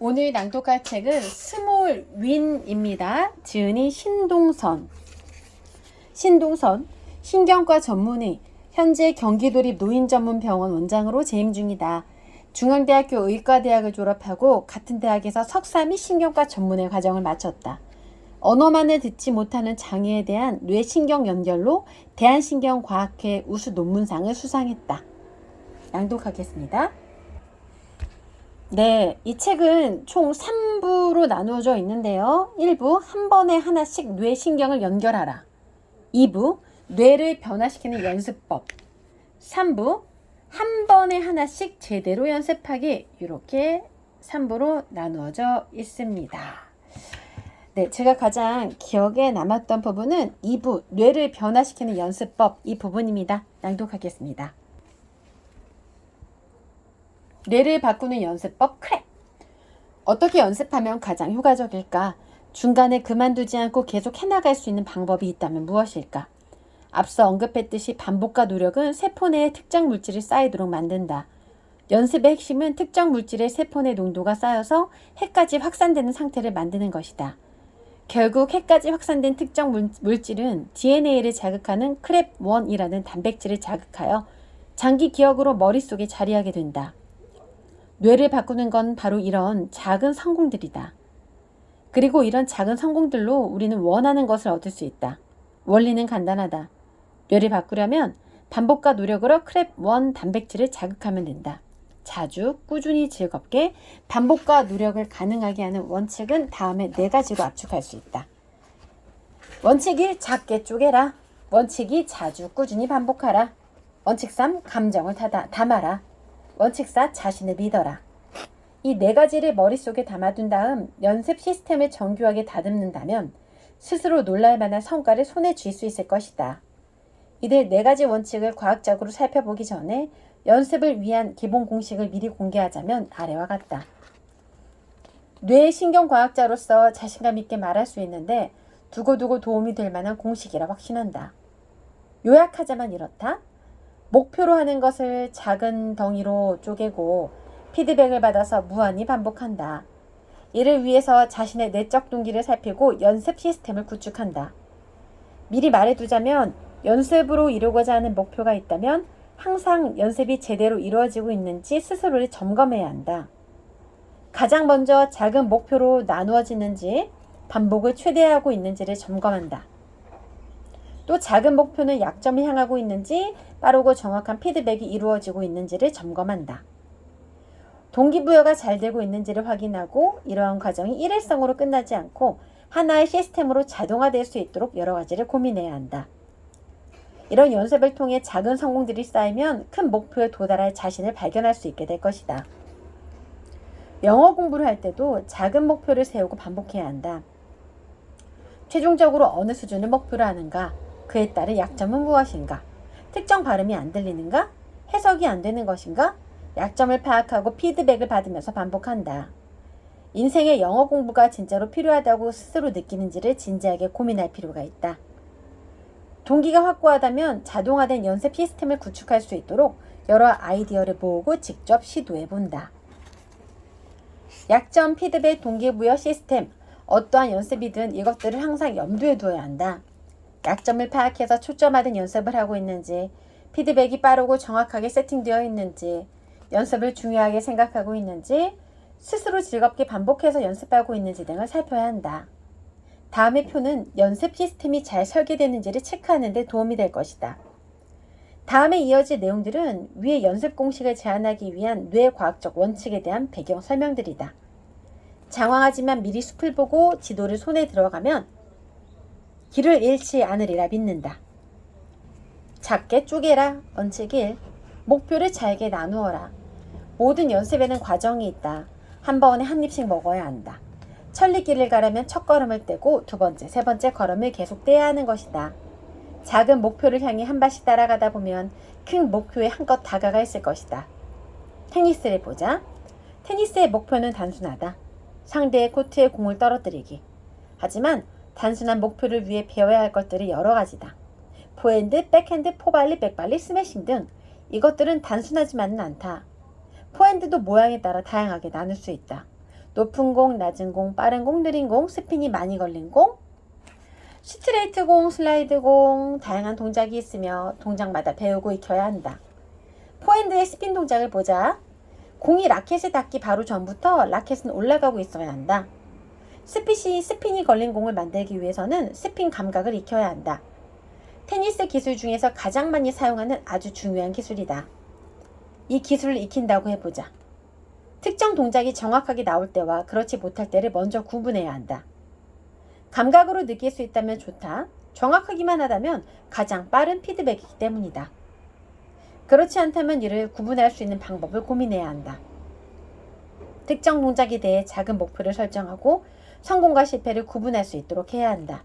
오늘 낭독할 책은 스몰 윈입니다. 지은이 신동선. 신동선, 신경과 전문의, 현재 경기도립 노인전문병원 원장으로 재임 중이다. 중앙대학교 의과대학을 졸업하고 같은 대학에서 석사 및 신경과 전문의 과정을 마쳤다. 언어만을 듣지 못하는 장애에 대한 뇌신경 연결로 대한신경과학회 우수 논문상을 수상했다. 낭독하겠습니다. 네, 이 책은 총 3부로 나누어져 있는데요. 1부, 한 번에 하나씩 뇌신경을 연결하라. 2부, 뇌를 변화시키는 연습법. 3부, 한 번에 하나씩 제대로 연습하기. 이렇게 3부로 나누어져 있습니다. 네, 제가 가장 기억에 남았던 부분은 2부, 뇌를 변화시키는 연습법. 이 부분입니다. 낭독하겠습니다. 뇌를 바꾸는 연습법 크랩. 어떻게 연습하면 가장 효과적일까? 중간에 그만두지 않고 계속 해나갈 수 있는 방법이 있다면 무엇일까? 앞서 언급했듯이 반복과 노력은 세포 내에 특정 물질이 쌓이도록 만든다. 연습의 핵심은 특정 물질의 세포 내 농도가 쌓여서 핵까지 확산되는 상태를 만드는 것이다. 결국 핵까지 확산된 특정 물- 물질은 DNA를 자극하는 크랩1이라는 단백질을 자극하여 장기 기억으로 머릿속에 자리하게 된다. 뇌를 바꾸는 건 바로 이런 작은 성공들이다. 그리고 이런 작은 성공들로 우리는 원하는 것을 얻을 수 있다. 원리는 간단하다. 뇌를 바꾸려면 반복과 노력으로 크랩1 단백질을 자극하면 된다. 자주, 꾸준히 즐겁게 반복과 노력을 가능하게 하는 원칙은 다음에 네 가지로 압축할 수 있다. 원칙 1. 작게 쪼개라. 원칙 2. 자주, 꾸준히 반복하라. 원칙 3. 감정을 다, 담아라. 원칙 4. 자신을 믿어라. 이 네 가지를 머릿속에 담아둔 다음 연습 시스템을 정교하게 다듬는다면 스스로 놀랄 만한 성과를 손에 쥘 수 있을 것이다. 이들 네 가지 원칙을 과학적으로 살펴보기 전에 연습을 위한 기본 공식을 미리 공개하자면 아래와 같다. 뇌 신경과학자로서 자신감 있게 말할 수 있는데 두고두고 도움이 될 만한 공식이라 확신한다. 요약하자면 이렇다. 목표로 하는 것을 작은 덩이로 쪼개고 피드백을 받아서 무한히 반복한다. 이를 위해서 자신의 내적 동기를 살피고 연습 시스템을 구축한다. 미리 말해두자면 연습으로 이루고자 하는 목표가 있다면 항상 연습이 제대로 이루어지고 있는지 스스로를 점검해야 한다. 가장 먼저 작은 목표로 나누어지는지 반복을 최대화하고 있는지를 점검한다. 또 작은 목표는 약점을 향하고 있는지 빠르고 정확한 피드백이 이루어지고 있는지를 점검한다. 동기부여가 잘 되고 있는지를 확인하고 이러한 과정이 일회성으로 끝나지 않고 하나의 시스템으로 자동화될 수 있도록 여러 가지를 고민해야 한다. 이런 연습을 통해 작은 성공들이 쌓이면 큰 목표에 도달할 자신을 발견할 수 있게 될 것이다. 영어 공부를 할 때도 작은 목표를 세우고 반복해야 한다. 최종적으로 어느 수준을 목표로 하는가? 그에 따른 약점은 무엇인가? 특정 발음이 안 들리는가? 해석이 안 되는 것인가? 약점을 파악하고 피드백을 받으면서 반복한다. 인생의 영어 공부가 진짜로 필요하다고 스스로 느끼는지를 진지하게 고민할 필요가 있다. 동기가 확고하다면 자동화된 연습 시스템을 구축할 수 있도록 여러 아이디어를 모으고 직접 시도해 본다. 약점, 피드백, 동기부여 시스템, 어떠한 연습이든 이것들을 항상 염두에 두어야 한다. 약점을 파악해서 초점화된 연습을 하고 있는지, 피드백이 빠르고 정확하게 세팅되어 있는지, 연습을 중요하게 생각하고 있는지, 스스로 즐겁게 반복해서 연습하고 있는지 등을 살펴야 한다. 다음의 표는 연습 시스템이 잘 설계되는지를 체크하는 데 도움이 될 것이다. 다음에 이어질 내용들은 위의 연습 공식을 제안하기 위한 뇌과학적 원칙에 대한 배경 설명들이다. 장황하지만 미리 숲을 보고 지도를 손에 들어가면 길을 잃지 않으리라 믿는다. 작게 쪼개라. 원칙 1. 목표를 잘게 나누어라. 모든 연습에는 과정이 있다. 한 번에 한 입씩 먹어야 한다. 천리길을 가려면 첫 걸음을 떼고 두 번째, 세 번째 걸음을 계속 떼야 하는 것이다. 작은 목표를 향해 한 발씩 따라가다 보면 큰 목표에 한껏 다가가 있을 것이다. 테니스를 보자. 테니스의 목표는 단순하다. 상대의 코트에 공을 떨어뜨리기. 하지만 단순한 목표를 위해 배워야 할 것들이 여러 가지다. 포핸드, 백핸드, 포발리, 백발리, 스매싱 등 이것들은 단순하지만은 않다. 포핸드도 모양에 따라 다양하게 나눌 수 있다. 높은 공, 낮은 공, 빠른 공, 느린 공, 스핀이 많이 걸린 공, 스트레이트 공, 슬라이드 공, 다양한 동작이 있으며 동작마다 배우고 익혀야 한다. 포핸드의 스핀 동작을 보자. 공이 라켓에 닿기 바로 전부터 라켓은 올라가고 있어야 한다. 스pit이 스핀이 걸린 공을 만들기 위해서는 스핀 감각을 익혀야 한다. 테니스 기술 중에서 가장 많이 사용하는 아주 중요한 기술이다. 이 기술을 익힌다고 해보자. 특정 동작이 정확하게 나올 때와 그렇지 못할 때를 먼저 구분해야 한다. 감각으로 느낄 수 있다면 좋다. 정확하기만 하다면 가장 빠른 피드백이기 때문이다. 그렇지 않다면 이를 구분할 수 있는 방법을 고민해야 한다. 특정 동작에 대해 작은 목표를 설정하고 성공과 실패를 구분할 수 있도록 해야 한다.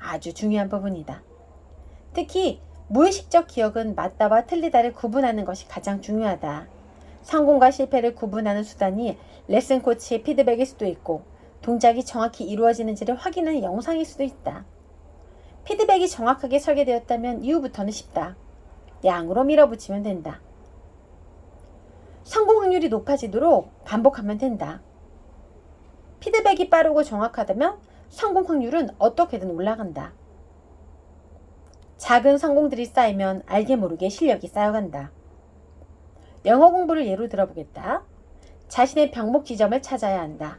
아주 중요한 부분이다. 특히 무의식적 기억은 맞다와 틀리다를 구분하는 것이 가장 중요하다. 성공과 실패를 구분하는 수단이 레슨 코치의 피드백일 수도 있고 동작이 정확히 이루어지는지를 확인하는 영상일 수도 있다. 피드백이 정확하게 설계되었다면 이후부터는 쉽다. 양으로 밀어붙이면 된다. 성공 확률이 높아지도록 반복하면 된다. 피드백이 빠르고 정확하다면 성공 확률은 어떻게든 올라간다. 작은 성공들이 쌓이면 알게 모르게 실력이 쌓여간다. 영어 공부를 예로 들어보겠다. 자신의 병목 지점을 찾아야 한다.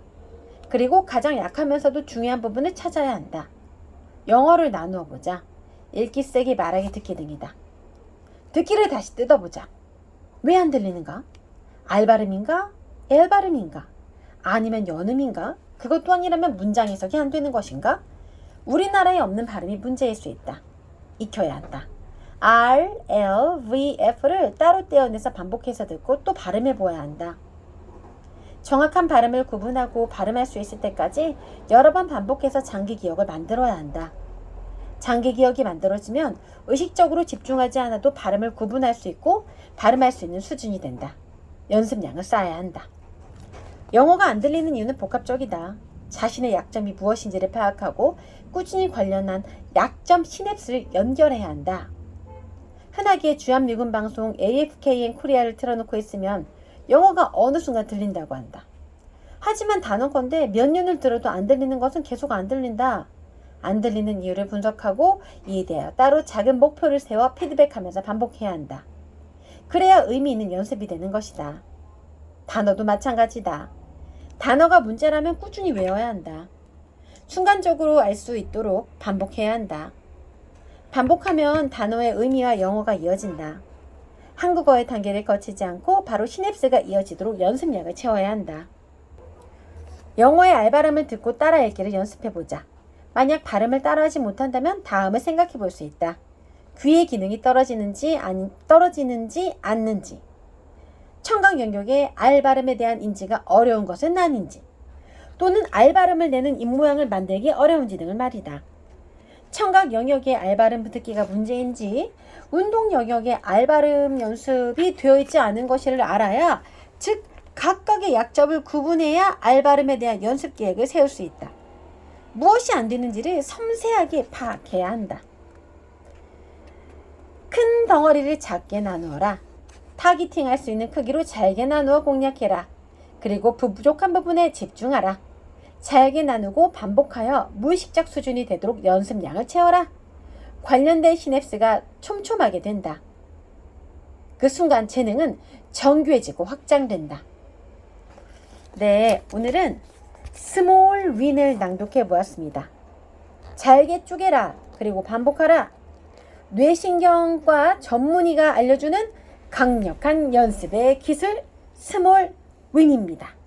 그리고 가장 약하면서도 중요한 부분을 찾아야 한다. 영어를 나누어 보자. 읽기, 쓰기, 말하기, 듣기 등이다. 듣기를 다시 뜯어보자. 왜 안 들리는가? 알 발음인가? 엘 발음인가? 아니면 연음인가? 그것도 아니라면 문장 해석이 안 되는 것인가? 우리나라에 없는 발음이 문제일 수 있다. 익혀야 한다. R, L, V, F를 따로 떼어내서 반복해서 듣고 또 발음해 보아야 한다. 정확한 발음을 구분하고 발음할 수 있을 때까지 여러 번 반복해서 장기 기억을 만들어야 한다. 장기 기억이 만들어지면 의식적으로 집중하지 않아도 발음을 구분할 수 있고 발음할 수 있는 수준이 된다. 연습량을 쌓아야 한다. 영어가 안 들리는 이유는 복합적이다. 자신의 약점이 무엇인지를 파악하고 꾸준히 관련한 약점 시냅스를 연결해야 한다. 흔하게 주한 미군 방송 AFKN 코리아를 틀어놓고 있으면 영어가 어느 순간 들린다고 한다. 하지만 단언컨대 몇 년을 들어도 안 들리는 것은 계속 안 들린다. 안 들리는 이유를 분석하고 이에 대하여 따로 작은 목표를 세워 피드백하면서 반복해야 한다. 그래야 의미 있는 연습이 되는 것이다. 단어도 마찬가지다. 단어가 문제라면 꾸준히 외워야 한다. 순간적으로 알 수 있도록 반복해야 한다. 반복하면 단어의 의미와 영어가 이어진다. 한국어의 단계를 거치지 않고 바로 시냅스가 이어지도록 연습량을 채워야 한다. 영어의 알바람을 듣고 따라 읽기를 연습해보자. 만약 발음을 따라하지 못한다면 다음을 생각해 볼 수 있다. 귀의 기능이 떨어지는지 아니 떨어지는지 않는지. 청각 영역의 알 발음에 대한 인지가 어려운 것은 아닌지. 또는 알 발음을 내는 입모양을 만들기 어려운지 등을 말이다. 청각 영역의 알 발음 듣기가 문제인지 운동 영역의 알 발음 연습이 되어 있지 않은 것을 알아야 즉 각각의 약점을 구분해야 알 발음에 대한 연습 계획을 세울 수 있다. 무엇이 안 되는지를 섬세하게 파악해야 한다. 큰 덩어리를 작게 나누어라. 타기팅 할 수 있는 크기로 잘게 나누어 공략해라. 그리고 부족한 부분에 집중하라. 잘게 나누고 반복하여 무의식적 수준이 되도록 연습량을 채워라. 관련된 시냅스가 촘촘하게 된다. 그 순간 재능은 정교해지고 확장된다. 네, 오늘은 스몰 윈을 낭독해 보았습니다. 잘게 쪼개라. 그리고 반복하라. 뇌신경과 전문의가 알려주는 강력한 연습의 기술 스몰 윈입니다.